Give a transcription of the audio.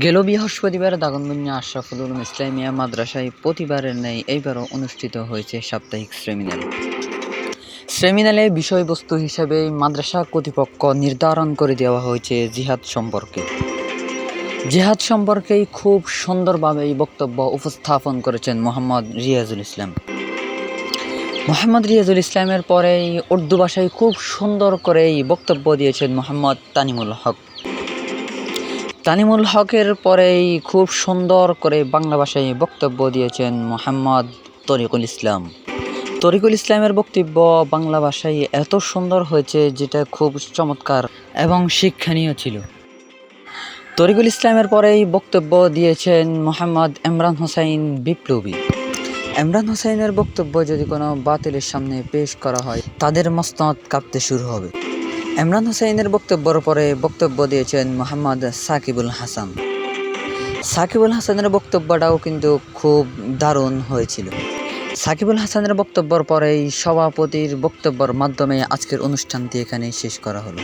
গেল বৃহস্পতিবার দাগনভূঞা আশরাফুল উলুম ইসলামিয়া মাদ্রাসায় প্রতিবারের ন্যায় এইবারও অনুষ্ঠিত হয়েছে সাপ্তাহিক সেমিনার। সেমিনারে বিষয়বস্তু হিসেবে মাদ্রাসা কর্তৃপক্ষ নির্ধারণ করে দেওয়া হয়েছে জিহাদ সম্পর্কে। জিহাদ সম্পর্কেই খুব সুন্দরভাবে এই বক্তব্য উপস্থাপন করেছেন মোহাম্মদ রিয়াজুল ইসলাম। মোহাম্মদ রিয়াজুল ইসলামের পরেই উর্দু ভাষায় খুব সুন্দর করে এই বক্তব্য দিয়েছেন মোহাম্মদ তানিমুল হক। তানিমুল হকের পরেই খুব সুন্দর করে বাংলা ভাষায় বক্তব্য দিয়েছেন মোহাম্মদ তরিকুল ইসলাম। তরিকুল ইসলামের বক্তব্য বাংলা ভাষায় এত সুন্দর হয়েছে যেটা খুব চমৎকার এবং শিক্ষণীয় ছিল। তরিকুল ইসলামের পরেই বক্তব্য দিয়েছেন মোহাম্মদ ইমরান হোসাইন বিপ্লবী। ইমরান হোসাইনের বক্তব্য যদি কোনো বাতিলের সামনে পেশ করা হয়, তাদের মস্তদ কাঁপতে শুরু হবে। ইমরান হোসেনের বক্তব্যর পরে বক্তব্য দিয়েছেন মোহাম্মদ সাকিবুল হাসান। সাকিবুল হাসানের বক্তব্যটাও কিন্তু খুব দারুণ হয়েছিল। সাকিবুল হাসানের বক্তব্যের পরেই সভাপতির বক্তব্যর মাধ্যমে আজকের অনুষ্ঠানটি এখানে শেষ করা হলো।